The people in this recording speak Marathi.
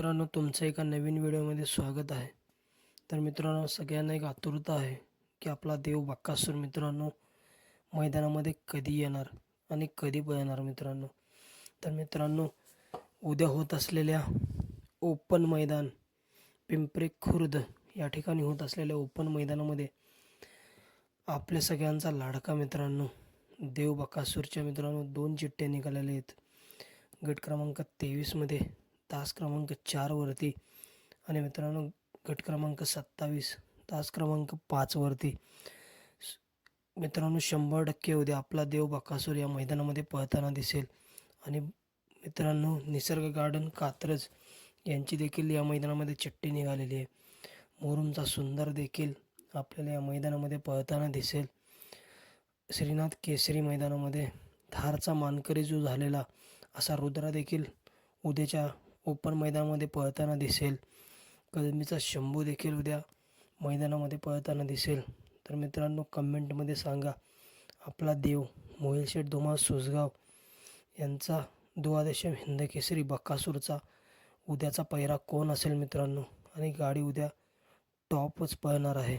मित्रांनो तुमचं एका नवीन व्हिडिओमध्ये स्वागत आहे. तर मित्रांनो सगळ्यांना एक आतुरता आहे की आपला देव बक्कासूर मित्रांनो मैदानामध्ये कधी येणार आणि कधी येणार मित्रांनो. तर मित्रांनो उद्या होत असलेल्या ओपन मैदान पिंपरी खुर्द या ठिकाणी होत असलेल्या ओपन मैदानामध्ये आपल्या सगळ्यांचा लाडका मित्रांनो देव बकासूरच्या मित्रांनो दोन चिठ्ठ्या निघालेल्या आहेत. गट क्रमांक तेवीसमध्ये तास क्रमांक चारवरती आणि मित्रांनो गट क्रमांक सत्तावीस तास क्रमांक पाचवरती मित्रांनो शंभर टक्के उद्या आपला देव बकासूर या मैदानामध्ये पळताना दिसेल. आणि मित्रांनो निसर्ग गार्डन कात्रज यांची देखील या मैदानामध्ये चट्टी निघालेली आहे. मोरूमचा सुंदर देखील आपल्याला या मैदानामध्ये पळताना दिसेल. श्रीनाथ केसरी मैदानामध्ये धारचा मानकरी जो झालेला असा रुद्रा देखील उद्याच्या ओपन मैदानामध्ये पळताना दिसेल. कलमीचा शंभू देखील उद्या मैदानामध्ये पळताना दिसेल. तर मित्रांनो कमेंटमध्ये सांगा आपला देव मोहिल शेठ धुमा सुसगाव यांचा दुवादशम हिंद केसरी बक्कासूरचा उद्याचा पहिरा कोण असेल मित्रांनो? आणि गाडी उद्या टॉपच पळणार आहे.